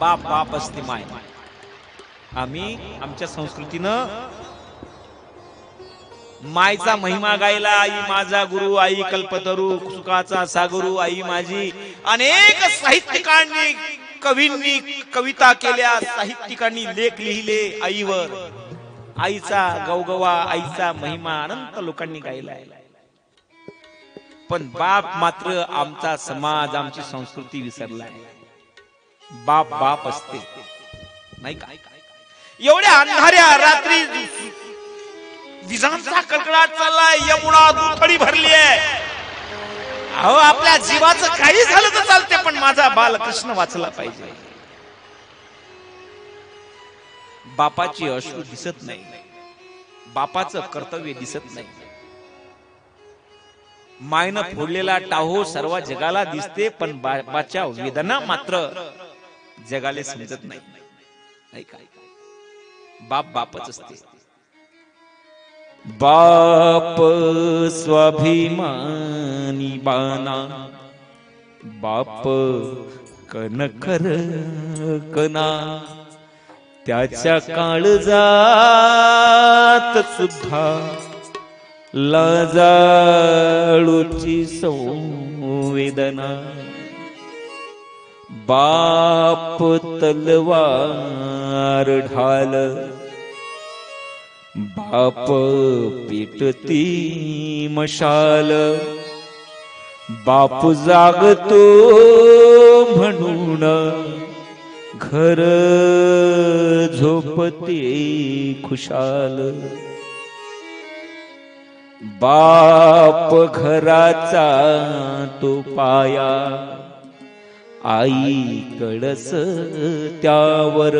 बाप बाप असते माय. आम्ही आमच्या संस्कृतीनं मायचा महिमा गायला आई माझा गुरु आई कल्पतरू सुखाचा सागुरु आई माझी. अनेक साहित्यिकांनी कवींनी कविता केल्या साहित्यिकांनी लेख लिहिले आईवर. आईचा गवगवा आईचा महिमा अनंत लोकांनी गायला पण बाप मात्र आमचा समाज आमची संस्कृती विसरला आहे. बाप बाप असते. नाही का? एवढ्या अंधाऱ्या रात्री विजांचा कडकडाट चाललाय यमुना दुथडी भरली आहे. अहो आपल्या जीवाचं काही झालं तर चालते पण माझा बालकृष्ण वाचला पाहिजे. बापाची अश्रू दिसत नाही. बापाचं कर्तव्य दिसत नाही. मायनं फोडलेला टाहो सर्व जगाला दिसते पण बापाच्या वेदना मात्र जगाला समजत नाही. ऐका बाप बापच असते. बाप स्वाभिमानी बाना बाप कनकर कना त्याच्या काळजात सुद्धा लाजाळूची संवेदना बाप तलवार ढाल बाप पिटती मशाल बाप जागतो म्हणून घर झोपते खुशाल. बाप घराचा तो पाया आई कडस त्यावर